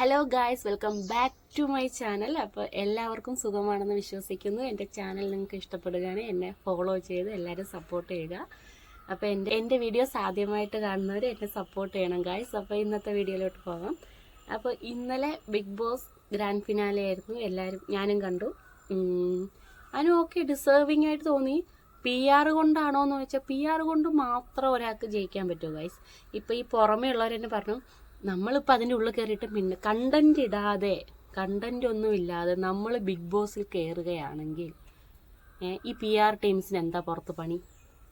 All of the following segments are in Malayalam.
Hello guys welcome back to my channel അപ്പോൾ എല്ലാവർക്കും സുഖമാണെന്ന് വിശ്വസിക്കുന്നു. എന്റെ ചാനൽ നിങ്ങൾക്ക് ഇഷ്ടപ്പെടുകയാണ് എന്നെ ഫോളോ ചെയ്ത് എല്ലാവരും സപ്പോർട്ട് ചെയ്യുക. അപ്പോൾ എന്റെ എന്റെ വീഡിയോസ് ആദ്യമായിട്ട് കാണുന്നവർ എന്നെ സപ്പോർട്ട് ചെയ്യണം ഗായ്സ് അപ്പോൾ ഇന്നത്തെ വീഡിയോയിലോട്ട് പോകാം. അപ്പോൾ ഇന്നലെ ബിഗ് ബോസ് ഗ്രാൻഡ് ഫിനാലെ ആയിരുന്നു. എല്ലാവരും ഞാനും കണ്ടു. അതിനും ഓക്കെ ഡിസേർവിംഗ് ആയിട്ട് തോന്നി. പി ആർ കൊണ്ടാണോ എന്ന് വെച്ചാൽ പി ആർ കൊണ്ട് മാത്രം ഒരാൾക്ക് ജയിക്കാൻ പറ്റുമോ ഗൈസ് ഇപ്പോൾ ഈ പുറമേ ഉള്ളവരെന്നെ പറഞ്ഞു നമ്മളിപ്പോൾ അതിന്റെ ഉള്ളിൽ കയറിയിട്ട് പിന്നെ കണ്ടന്റ് ഇടാതെ കണ്ടന്റ് ഒന്നും ഇല്ലാതെ നമ്മൾ ബിഗ് ബോസിൽ കയറുകയാണെങ്കിൽ ഈ പി ആർ ടീംസിന് എന്താ പുറത്ത് പണി?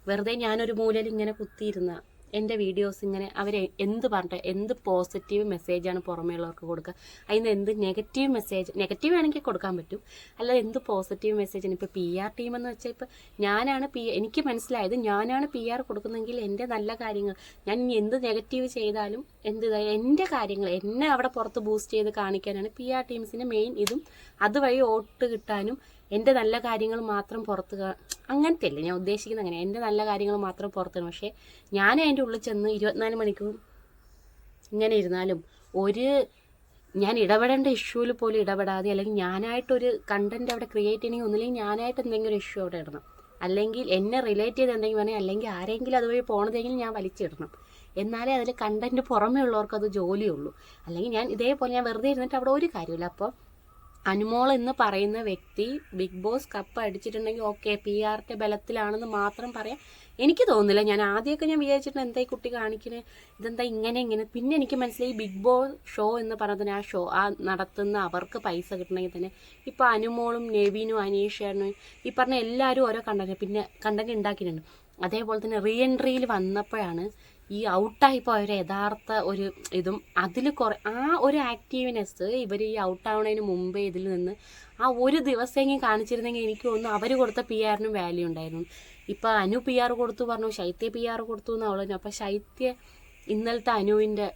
വെറുതെ ഞാനൊരു മൂലയിൽ ഇങ്ങനെ കുത്തിയിരുന്ന. എന്റെ വീഡിയോസ് ഇങ്ങനെ അവർ എന്ത് പറഞ്ഞിട്ട് എന്ത് പോസിറ്റീവ് മെസ്സേജാണ് പുറമേയുള്ളവർക്ക് കൊടുക്കുക. അതിന് എന്ത് നെഗറ്റീവ് മെസ്സേജ് നെഗറ്റീവ് വേണമെങ്കിൽ കൊടുക്കാൻ പറ്റും. അല്ലാതെ എന്ത് പോസിറ്റീവ് മെസ്സേജാണ് ഇപ്പോൾ പി ആർ ടീം എന്ന് വെച്ചാൽ ഇപ്പോൾ ഞാനാണ് പി എനിക്ക് മനസ്സിലായത് ഞാനാണ് പി ആർ കൊടുക്കുന്നതെങ്കിൽ എന്റെ നല്ല കാര്യങ്ങൾ ഞാൻ എന്ത് നെഗറ്റീവ് ചെയ്താലും എന്ത് എന്റെ കാര്യങ്ങൾ എന്നെ അവിടെ പുറത്ത് ബൂസ്റ്റ് ചെയ്ത് കാണിക്കാനാണ് പി ആർ ടീംസിന്റെ മെയിൻ ഇതും. അതുവഴി വോട്ട് കിട്ടാനും എന്റെ നല്ല കാര്യങ്ങൾ മാത്രം പുറത്ത് അങ്ങനത്തെ അല്ലേ ഞാൻ ഉദ്ദേശിക്കുന്നത് അങ്ങനെ. എന്റെ നല്ല കാര്യങ്ങൾ മാത്രം പുറത്താണ്. പക്ഷേ ഞാൻ അതിന്റെ ഉള്ളിൽ ചെന്ന് ഇരുപത്തിനാല് മണിക്കൂർ ഇങ്ങനെ ഇരുന്നാലും ഒരു ഞാൻ ഇടപെടേണ്ട ഇഷ്യൂവിൽ പോലും ഇടപെടാതെ അല്ലെങ്കിൽ ഞാനായിട്ടൊരു കണ്ടന്റ് അവിടെ ക്രിയേറ്റ് ചെയ്യണമെങ്കിൽ ഒന്നില്ലെങ്കിൽ ഞാനായിട്ട് എന്തെങ്കിലും ഒരു ഇഷ്യൂ അവിടെ ഇടണം. അല്ലെങ്കിൽ എന്നെ റിലേറ്റ് ചെയ്ത് എന്തെങ്കിലും വേണമെങ്കിൽ അല്ലെങ്കിൽ ആരെങ്കിലും അതുവഴി പോണതെങ്കിൽ ഞാൻ വലിച്ചിടണം. എന്നാലേ അതിൽ കണ്ടന്റ് പുറമേ ഉള്ളവർക്ക് അത് ജോലിയുള്ളൂ. അല്ലെങ്കിൽ ഞാൻ ഇതേപോലെ ഞാൻ വെറുതെ ഇരുന്നിട്ട് അവിടെ ഒരു കാര്യമില്ല അപ്പോൾ അനുമോൾ എന്ന് പറയുന്ന വ്യക്തി ബിഗ് ബോസ് കപ്പ് അടിച്ചിട്ടുണ്ടെങ്കിൽ ഓക്കെ പി ആറിന്റെ ബലത്തിലാണെന്ന് മാത്രം പറയാം. എനിക്ക് തോന്നുന്നില്ല. ഞാൻ ആദ്യമൊക്കെ ഞാൻ വിചാരിച്ചിട്ടുണ്ട് എന്താ ഈ കുട്ടി കാണിക്കുന്നത് ഇതെന്താ ഇങ്ങനെ ഇങ്ങനെ? പിന്നെ എനിക്ക് മനസ്സിലായി ബിഗ് ബോസ് ഷോ എന്ന് പറഞ്ഞതിന് ആ ഷോ ആ നടത്തുന്ന അവർക്ക് പൈസ കിട്ടണമെങ്കിൽ തന്നെ ഇപ്പൊ അനുമോളും നെവീനും അനീഷനും ഈ പറഞ്ഞ എല്ലാവരും ഓരോ കണ്ടന്റ് പിന്നെ കണ്ടന്റ് ഉണ്ടാക്കിയിട്ടുണ്ട്. അതേപോലെ തന്നെ റീ എൻട്രിയിൽ വന്നപ്പോഴാണ് ഈ ഔട്ടായി പോയ യഥാർത്ഥ ഒരു ഇതും അതിൽ കുറെ ആ ഒരു ആക്റ്റീവ്നെസ് ഇവർ ഈ ഔട്ടാവണതിന് മുമ്പേ ഇതിൽ നിന്ന് ആ ഒരു ദിവസമെങ്കിലും കാണിച്ചിരുന്നെങ്കിൽ എനിക്ക് തോന്നുന്നു അവർ കൊടുത്ത പി ആറിനും വാല്യൂ ഉണ്ടായിരുന്നു. ഇപ്പം അനു പി ആർ കൊടുത്തു പറഞ്ഞു ശൈത്യ പി ആർ കൊടുത്തു എന്ന് അവളെ അപ്പം ശൈത്യ ഇന്നലത്തെ അനുവിന്റെ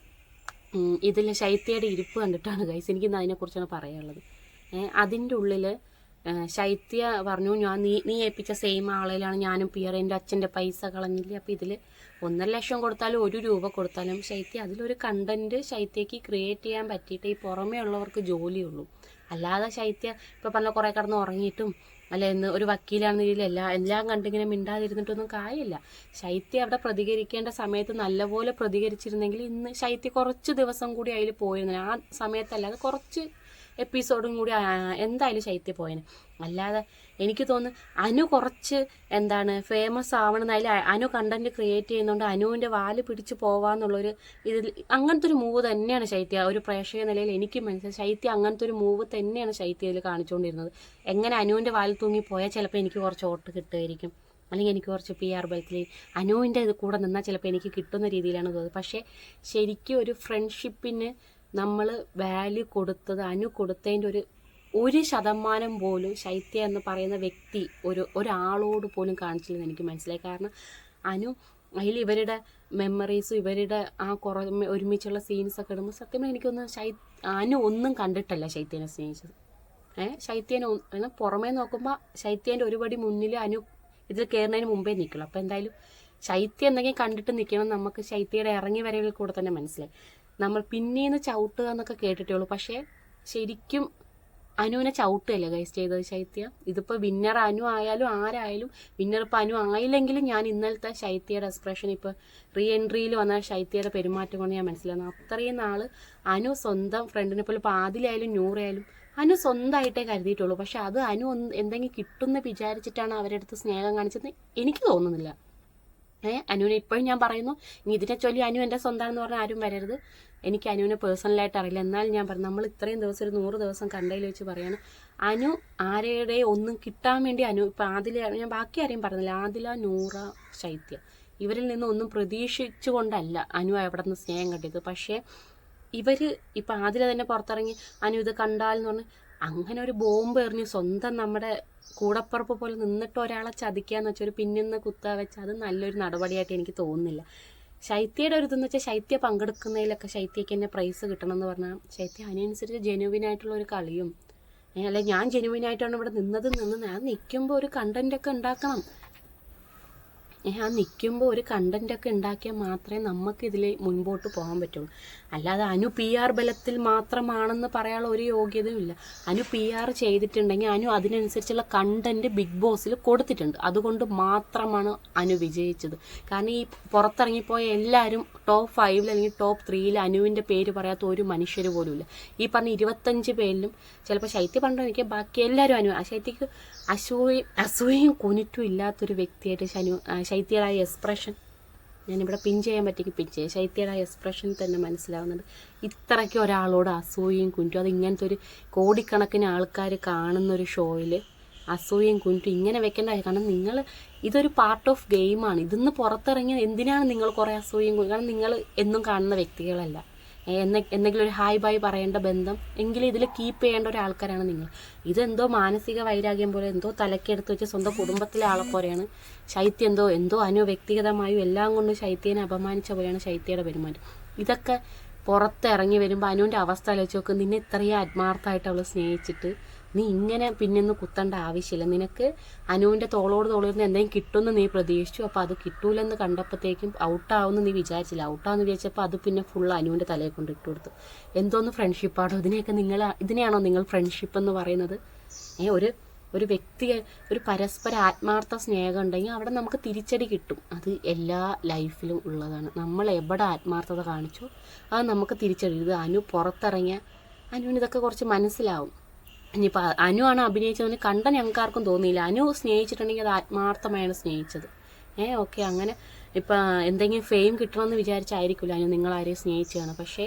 ഇതിൽ ശൈത്യയുടെ ഇരിപ്പ് കണ്ടിട്ടാണ് ഗൈസ് എനിക്കിന്ന് അതിനെക്കുറിച്ചാണ് പറയാനുള്ളത്. അതിന്റെ ഉള്ളിൽ ശൈത്യ പറഞ്ഞു ഞാൻ നീ നീ ഏൽപ്പിച്ച സെയിം ആളിലാണ് ഞാനും പിയർ. എന്റെ അച്ഛന്റെ പൈസ കളഞ്ഞില്ലേ? അപ്പോൾ ഇതിൽ ഒന്നര ലക്ഷം കൊടുത്താലും ഒരു രൂപ കൊടുത്താലും ശൈത്യ അതിലൊരു കണ്ടന്റ് ശൈത്യക്ക് ക്രിയേറ്റ് ചെയ്യാൻ പറ്റിയിട്ട് ഈ പുറമേ ഉള്ളവർക്ക് ജോലിയുള്ളൂ. അല്ലാതെ ശൈത്യ ഇപ്പോൾ പറഞ്ഞ കുറേ കിടന്ന് ഉറങ്ങിയിട്ടും അല്ല എന്ന് ഒരു വക്കീലാണെന്ന് രീതിയിൽ എല്ലാ എല്ലാം കണ്ടിങ്ങനെ മിണ്ടാതിരുന്നിട്ടൊന്നും കാര്യമില്ല. ശൈത്യ അവിടെ പ്രതികരിക്കേണ്ട സമയത്ത് നല്ലപോലെ പ്രതികരിച്ചിരുന്നെങ്കിൽ ഇന്ന് ശൈത്യ കുറച്ച് ദിവസം കൂടി അതിൽ പോയിരുന്നില്ല ആ സമയത്തല്ലാതെ കുറച്ച് എപ്പിസോഡും കൂടി എന്തായാലും ശൈത്യ പോയേനെ. അല്ലാതെ എനിക്ക് തോന്നുന്നു അനു കുറച്ച് എന്താണ് ഫേമസ് ആവണമെന്നതിൽ അനു കണ്ടന്റ് ക്രിയേറ്റ് ചെയ്യുന്നതുകൊണ്ട് അനുവിന്റെ വാൽ പിടിച്ച് പോവാന്നുള്ളൊരു ഇതിൽ അങ്ങനത്തെ ഒരു മൂവ് തന്നെയാണ് ശൈത്യ. ഒരു പ്രേക്ഷക നിലയിൽ എനിക്ക് മനസ്സിലായി. ശൈത്യ അങ്ങനത്തെ ഒരു മൂവ് തന്നെയാണ് ശൈത്യയിൽ കാണിച്ചുകൊണ്ടിരുന്നത് എങ്ങനെ അനുവിന്റെ വാലിൽ തൂങ്ങി പോയാൽ ചിലപ്പോൾ എനിക്ക് കുറച്ച് ഓട്ട് കിട്ടുമായിരിക്കും. അല്ലെങ്കിൽ എനിക്ക് കുറച്ച് പി ആർ ബലത്തിൽ അനുവിന്റെ ഇത് കൂടെ നിന്നാൽ ചിലപ്പോൾ എനിക്ക് കിട്ടുന്ന രീതിയിലാണ് തോന്നുന്നത്. പക്ഷേ ശരിക്കും ഒരു ഫ്രണ്ട്ഷിപ്പിന് നമ്മൾ വാല്യൂ കൊടുത്തത് അനു കൊടുത്തതിന്റെ ഒരു ഒരു ശതമാനം പോലും ശൈത്യ എന്ന് പറയുന്ന വ്യക്തി ഒരു ഒരാളോട് പോലും കാണിച്ചില്ലെന്ന് എനിക്ക് മനസ്സിലായി. കാരണം അനു അതിൽ ഇവരുടെ മെമ്മറീസും ഇവരുടെ ആ കുറേ ഒരുമിച്ചുള്ള സീൻസൊക്കെ ഇടുമ്പോൾ സത്യം എനിക്കൊന്ന് ശൈ അനു ഒന്നും കണ്ടിട്ടല്ല ശൈത്യനെ സ്നേഹിച്ചത്. ഏഹ് ശൈത്യനെ പുറമേ നോക്കുമ്പോൾ ശൈത്യന്റെ ഒരുപടി മുന്നിൽ അനു ഇതിൽ കയറുന്നതിന് മുമ്പേ നിൽക്കുള്ളൂ അപ്പോൾ എന്തായാലും ശൈത്യം എന്തെങ്കിലും കണ്ടിട്ട് നിൽക്കണം നമുക്ക് ശൈത്യയുടെ ഇറങ്ങി വരവിൽ കൂടെ തന്നെ മനസ്സിലായി. നമ്മൾ പിന്നീന്ന് ചവിട്ടുക എന്നൊക്കെ കേട്ടിട്ടേ ഉള്ളൂ. പക്ഷേ ശരിക്കും അനുവിനെ ചവിട്ടുകയല്ലേ ഗൈസ് ചെയ്തത് ശൈത്യ? ഇതിപ്പോൾ വിന്നർ അനു ആയാലും ആരായാലും വിന്നർ ഇപ്പം അനു ആയില്ലെങ്കിലും ഞാൻ ഇന്നലത്തെ ശൈത്യയുടെ എക്സ്പ്രഷൻ ഇപ്പോൾ റീ എൻട്രിയിൽ വന്ന ശൈത്യയുടെ പെരുമാറ്റം കൊണ്ട് ഞാൻ മനസ്സിലാകുന്നു. അത്രയും നാൾ അനു സ്വന്തം ഫ്രണ്ടിനെ പോലെ ഇപ്പോൾ ആദിലായാലും നൂറായാലും അനു സ്വന്തമായിട്ടേ കരുതിയിട്ടുള്ളൂ. പക്ഷെ അത് അനു എന്തെങ്കിലും കിട്ടുമെന്ന് വിചാരിച്ചിട്ടാണ് അവരുടെ അടുത്ത് സ്നേഹം കാണിച്ചതെന്ന് എനിക്ക് തോന്നുന്നില്ല. ഏ അനുവിനെ ഇപ്പോഴും ഞാൻ പറയുന്നു ഇനി ഇതിനെ ചൊല്ലി അനു എന്റെ സ്വന്തമാണെന്ന് പറഞ്ഞാൽ ആരും വരരുത്. എനിക്ക് അനുവിനെ പേഴ്സണലായിട്ട് അറിയില്ല. എന്നാൽ ഞാൻ പറഞ്ഞു നമ്മൾ ഇത്രയും ദിവസം ഒരു നൂറ് ദിവസം കണ്ടതിൽ വെച്ച് പറയാണ് അനു ആരുടെ ഒന്നും കിട്ടാൻ വേണ്ടി അനു ഇപ്പം ആദില ഞാൻ ബാക്കി ആരെയും പറഞ്ഞില്ല. ആദില നൂറ ശൈത്യ. ഇവരിൽ നിന്ന് ഒന്നും പ്രതീക്ഷിച്ചുകൊണ്ടല്ല അനു അവിടെ നിന്ന് സ്നേഹം കണ്ടത് പക്ഷേ ഇവർ ഇപ്പം ആദില തന്നെ പുറത്തിറങ്ങി അനു ഇത് കണ്ടാൽ എന്ന് പറഞ്ഞ് അങ്ങനെ ഒരു ബോംബ് എറിഞ്ഞ് സ്വന്തം നമ്മുടെ കൂടപ്പുറപ്പ് പോലെ നിന്നിട്ട് ഒരാളെ ചതിക്കാന്ന് വെച്ചാൽ ഒരു പിന്നിന്ന് കുത്താ വെച്ച് അത് നല്ലൊരു നടപടിയായിട്ട് എനിക്ക് തോന്നുന്നില്ല. ശൈത്യയുടെ ഒരു ഇതെന്ന് വെച്ചാൽ ശൈത്യ പങ്കെടുക്കുന്നതിലൊക്കെ ശൈത്യക്ക് തന്നെ പ്രൈസ് കിട്ടണം എന്ന് പറഞ്ഞാൽ ശൈത്യ അതിനനുസരിച്ച് ജെനുവിൻ ആയിട്ടുള്ള ഒരു കളിയും അല്ല ഞാൻ ജെനുവിൻ ആയിട്ടാണ് ഇവിടെ നിന്നത് നിന്ന് ഞാൻ നിൽക്കുമ്പോൾ ഒരു കണ്ടന്റ് ഒക്കെ ഉണ്ടാക്കണം. ആ നിൽക്കുമ്പോൾ ഒരു കണ്ടന്റ് ഒക്കെ ഉണ്ടാക്കിയാൽ മാത്രമേ നമുക്ക് ഇതിൽ മുൻപോട്ട് പോകാൻ പറ്റുള്ളൂ. അല്ലാതെ അനു പി ആർ ബലത്തിൽ മാത്രമാണെന്ന് പറയാനുള്ള ഒരു യോഗ്യതയും ഇല്ല. അനു പി ആർ ചെയ്തിട്ടുണ്ടെങ്കിൽ അനു അതിനനുസരിച്ചുള്ള കണ്ടന്റ് ബിഗ് ബോസിൽ കൊടുത്തിട്ടുണ്ട്. അതുകൊണ്ട് മാത്രമാണ് അനു വിജയിച്ചത്. കാരണം ഈ പുറത്തിറങ്ങിപ്പോയ എല്ലാവരും ടോപ്പ് ഫൈവിൽ അല്ലെങ്കിൽ ടോപ്പ് ത്രീയിൽ അനുവിന്റെ പേര് പറയാത്ത ഒരു മനുഷ്യർ പോലും ഇല്ല. ഈ പറഞ്ഞ ഇരുപത്തഞ്ച് പേരിലും ചിലപ്പോൾ ശൈത്യ പണ്ടെനിക്ക് ബാക്കി എല്ലാവരും അനു ആ ശൈത്യക്ക് അസൂയയും അസൂയയും കുനിറ്റും ഇല്ലാത്തൊരു വ്യക്തിയായിട്ട് ശനു ആ എക്സ്പ്രഷൻ ഞാനിവിടെ പിൻ ചെയ്യാൻ പറ്റിക്ക് പിൻ ചെയ്യാം. ശൈത്യയുടെ ആ എക്സ്പ്രഷൻ തന്നെ മനസ്സിലാവുന്നുണ്ട്. ഇത്രയ്ക്ക് ഒരാളോട് അസൂയയും കുഞ്ചും അത് ഇങ്ങനത്തെ ഒരു കോടിക്കണക്കിന് ആൾക്കാർ കാണുന്ന ഒരു ഷോയിൽ അസൂയയും കുഞ്ചും ഇങ്ങനെ വെക്കേണ്ട. കാരണം നിങ്ങൾ ഇതൊരു പാർട്ട് ഓഫ് ഗെയിമാണ് ഇതിന്ന് പുറത്തിറങ്ങി എന്തിനാണ് നിങ്ങൾ കുറേ അസൂയയും കാരണം നിങ്ങൾ എന്നും കാണുന്ന വ്യക്തികളല്ല. എന്തെങ്കിലും ഒരു ഹായ് ബൈ പറയേണ്ട ബന്ധം എങ്കിലും ഇതിൽ കീപ്പ് ചെയ്യേണ്ട ഒരു ഒരാൾക്കാരാണ് നിങ്ങൾ. ഇതെന്തോ മാനസിക വൈരാഗ്യം പോലെ എന്തോ തലക്കെടുത്ത് വെച്ച് സ്വന്തം കുടുംബത്തിലെ ആളെ പോലെയാണ്. ശൈത്യം എന്തോ എന്തോ അനു വ്യക്തിഗതമായും എല്ലാം കൊണ്ടും ശൈത്യനെ അപമാനിച്ച പോലെയാണ് ശൈത്യയുടെ പെരുമാറ്റം. ഇതൊക്കെ പുറത്തിറങ്ങി വരുമ്പോൾ അനുവിന്റെ അവസ്ഥ ആലോചിച്ച് നോക്ക്. നിന്നെ ഇത്രയും ആത്മാർത്ഥമായിട്ട് അവൾ സ്നേഹിച്ചിട്ട് നീ ഇങ്ങനെ പിന്നൊന്നും കുത്തേണ്ട ആവശ്യമില്ല. നിനക്ക് അനുവിന്റെ തോളോട് തോളിരുന്ന് എന്തെങ്കിലും കിട്ടുമെന്ന് നീ പ്രതീക്ഷിച്ചു അപ്പോൾ അത് കിട്ടൂലെന്ന് കണ്ടപ്പോഴത്തേക്കും ഔട്ടാവുമെന്ന് നീ വിചാരിച്ചില്ല. ഔട്ടാവെന്ന് വിചാരിച്ചപ്പോൾ അത് പിന്നെ ഫുൾ അനുവിന്റെ തലയെ കൊണ്ട് ഇട്ട് കൊടുത്തു. എന്തോന്ന് ഫ്രണ്ട്ഷിപ്പാണോ ഇതിനെയൊക്കെ നിങ്ങൾ ഇതിനെയാണോ നിങ്ങൾ ഫ്രണ്ട്ഷിപ്പ് എന്ന് പറയുന്നത്? ഏ ഒരു ഒരു വ്യക്തി ഒരു പരസ്പര ആത്മാർത്ഥ സ്നേഹം ഉണ്ടെങ്കിൽ അവിടെ നമുക്ക് തിരിച്ചടി കിട്ടും. അത് എല്ലാ ലൈഫിലും ഉള്ളതാണ്. നമ്മൾ എവിടെ ആത്മാർത്ഥത കാണിച്ചു അത് നമുക്ക് തിരിച്ചടി ഇത് അനു പുറത്തിറങ്ങിയ അനുവിന് ഇതൊക്കെ കുറച്ച് മനസ്സിലാവും. ഇനിയിപ്പോൾ അനു ആണ് അഭിനയിച്ചതെന്ന് കണ്ട ഞങ്ങൾക്കാർക്കും തോന്നിയില്ല. അനു സ്നേഹിച്ചിട്ടുണ്ടെങ്കിൽ അത് ആത്മാർത്ഥമായാണ് സ്നേഹിച്ചത്. ഏ ഓക്കെ. അങ്ങനെ ഇപ്പം എന്തെങ്കിലും ഫെയിം കിട്ടണമെന്ന് വിചാരിച്ചായിരിക്കില്ല അനു നിങ്ങളാരെയും സ്നേഹിച്ചതാണ് പക്ഷേ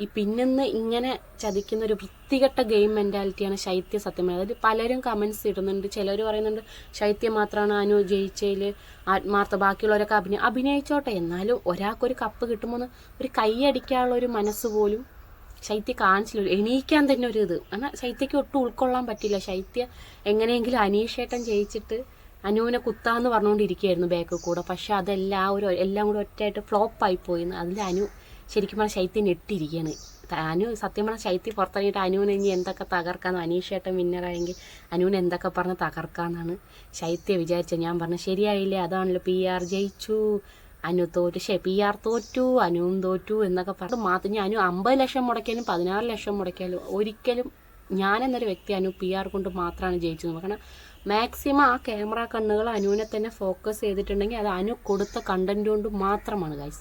ഈ പിന്നെന്ന് ഇങ്ങനെ ചതിക്കുന്ന ഒരു വൃത്തികെട്ട ഗെയിം മെന്റാലിറ്റിയാണ് ശൈത്യ സത്യം അതായത് പലരും കമൻസ് ഇടുന്നുണ്ട്. ചിലർ പറയുന്നുണ്ട് ശൈത്യം മാത്രമാണ് അനു ജയിച്ചതിൽ ആത്മാർത്ഥ. ബാക്കിയുള്ളവരൊക്കെ അഭിനയ അഭിനയിച്ചോട്ടെ. എന്നാലും ഒരാൾക്കൊരു കപ്പ് കിട്ടുമ്പോൾ ഒരു കൈയടിക്കാനുള്ള ഒരു മനസ്സ് പോലും ശൈത്യ കാണിച്ചില്ല. എണീക്കാൻ തന്നെ ഒരു ഇത്. എന്നാൽ ശൈത്യക്ക് ഒട്ടും ഉൾക്കൊള്ളാൻ പറ്റില്ല. ശൈത്യ എങ്ങനെയെങ്കിലും അനീഷേട്ടൻ ജയിച്ചിട്ട് അനുവിനെ കുത്താന്ന് പറഞ്ഞുകൊണ്ടിരിക്കുകയായിരുന്നു ബാക്കിൽ കൂടെ. പക്ഷെ അതെല്ലാം ഒരു എല്ലാം കൂടെ ഒറ്റയായിട്ട് ഫ്ലോപ്പായി പോയിന്ന്. അതിൽ അനു ശരിക്കും പറഞ്ഞാൽ ശൈത്യം ഞെട്ടിരിക്കുകയാണ് അനു സത്യം പറഞ്ഞാൽ ശൈത്യം പുറത്തിറങ്ങിയിട്ട് അനുവിനെ ഇനി എന്തൊക്കെ തകർക്കാന്ന് അനീഷേട്ടൻ വിന്നറായെങ്കിൽ അനുവിനെ എന്തൊക്കെ പറഞ്ഞ് തകർക്കാന്നാണ് ശൈത്യ വിചാരിച്ചത്. ഞാൻ പറഞ്ഞു ശരിയായില്ലേ? അതാണല്ലോ പി ആർ ജയിച്ചു. അനു തോറ്റു ശേ പി ആർ തോറ്റു അനുവും തോറ്റു എന്നൊക്കെ പറഞ്ഞു മാത്രം ഞാൻ അനു അമ്പത് ലക്ഷം മുടക്കിയാലും പതിനാറ് ലക്ഷം മുടക്കിയാലും ഒരിക്കലും ഞാൻ എന്നൊരു വ്യക്തി അനു പി ആർ കൊണ്ട് മാത്രമാണ് ജയിച്ചത് കാരണം മാക്സിമം ആ ക്യാമറ കണ്ണുകൾ അനുവിനെ തന്നെ ഫോക്കസ് ചെയ്തിട്ടുണ്ടെങ്കിൽ അത് അനു കൊടുത്ത കണ്ടന്റ് കൊണ്ട് മാത്രമാണ് ഗൈസ്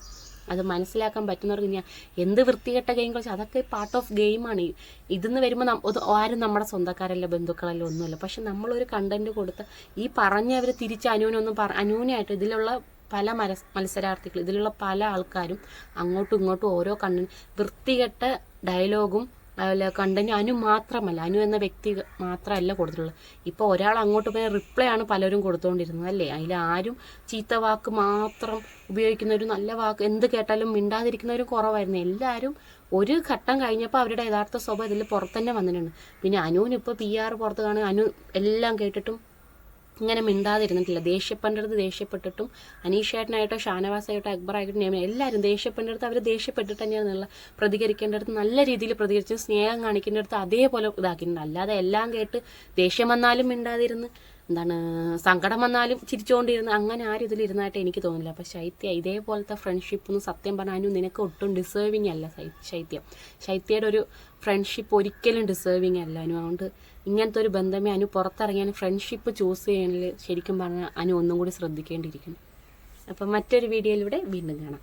അത് മനസ്സിലാക്കാൻ പറ്റുന്നവർക്ക് ഞാൻ എന്ത് വൃത്തികെട്ട ഗെയിം കളിച്ചു അതൊക്കെ പാർട്ട് ഓഫ് ഗെയിമാണ് ഇതെന്ന് വരുമ്പോൾ ആരും നമ്മുടെ സ്വന്തക്കാരല്ല ബന്ധുക്കളല്ല ഒന്നുമല്ല. പക്ഷെ നമ്മളൊരു കണ്ടന്റ് കൊടുത്ത ഈ പറഞ്ഞവർ തിരിച്ച് അനുവിനൊന്നും പറ അനുവിനായിട്ട് ഇതിലുള്ള പല മര മത്സരാർത്ഥികൾ ഇതിലുള്ള പല ആൾക്കാരും അങ്ങോട്ടും ഇങ്ങോട്ടും ഓരോ കണ്ണൻ വൃത്തികെട്ട ഡയലോഗും അതുപോലെ കണ്ടന്റ് അനു മാത്രമല്ല അനു എന്ന വ്യക്തി മാത്രമല്ല കൊടുത്തിട്ടുള്ളത്. ഇപ്പോൾ ഒരാൾ അങ്ങോട്ട് പോയ റിപ്ലൈ ആണ് പലരും കൊടുത്തുകൊണ്ടിരുന്നത് അല്ലേ? അതിൽ ആരും ചീത്ത വാക്ക് മാത്രം ഉപയോഗിക്കുന്ന ഒരു നല്ല വാക്ക് എന്ത് കേട്ടാലും മിണ്ടാതിരിക്കുന്നവരും കുറവായിരുന്നു. എല്ലാവരും ഒരു ഘട്ടം കഴിഞ്ഞപ്പോൾ അവരുടെ യഥാർത്ഥ സ്വഭാവം ഇതിൽ പുറത്തന്നെ വന്നിട്ടുണ്ട്. പിന്നെ അനുവിന് ഇപ്പോൾ പി ആർ പുറത്ത് കാണുക അനു എല്ലാം കേട്ടിട്ടും ഇങ്ങനെ മിണ്ടാതിരുന്നിട്ടില്ല. ദേഷ്യപ്പെടരുത് ദേഷ്യപ്പെട്ടിട്ടും അനീഷേട്ടനായിട്ടോ ഷാനവാസായിട്ടോ അക്ബർ ഞാൻ എല്ലാവരും ദേഷ്യപ്പെടരുത് അവർ ദേഷ്യപ്പെട്ടിട്ട് തന്നെയാണ് നല്ല പ്രതികരിക്കേണ്ടടുത്ത് നല്ല രീതിയിൽ പ്രതികരിച്ച് സ്നേഹം കാണിക്കേണ്ടടുത്ത് അതേപോലെ ഇതാക്കിയിട്ടുണ്ട് അല്ലാതെ എല്ലാം കേട്ട് ദേഷ്യം വന്നാലും മിണ്ടാതിരുന്ന് എന്താണ് സങ്കടം വന്നാലും ചിരിച്ചുകൊണ്ടിരുന്ന അങ്ങനെ ആരും ഇതിലിരുന്നായിട്ട് എനിക്ക് തോന്നില്ല അപ്പം ശൈത്യ ഇതേപോലത്തെ ഫ്രണ്ട്ഷിപ്പ് ഒന്നും സത്യം പറഞ്ഞാലും നിനക്ക് ഒട്ടും ഡിസേർവിങ് അല്ല ശൈത്യം. ശൈത്യയുടെ ഒരു ഫ്രണ്ട്ഷിപ്പ് ഒരിക്കലും ഡിസേർവിങ് അല്ല. അനു അതുകൊണ്ട് ഇങ്ങനത്തെ ഒരു ബന്ധമേ അനു പുറത്തിറങ്ങിയാൽ ഫ്രണ്ട്ഷിപ്പ് ചൂസ് ചെയ്യണതിൽ ശരിക്കും പറഞ്ഞാൽ അനു ഒന്നും കൂടി ശ്രദ്ധിക്കേണ്ടിയിരിക്കുന്നു. അപ്പം മറ്റൊരു വീഡിയോയിലൂടെ വീണ്ടും കാണാം.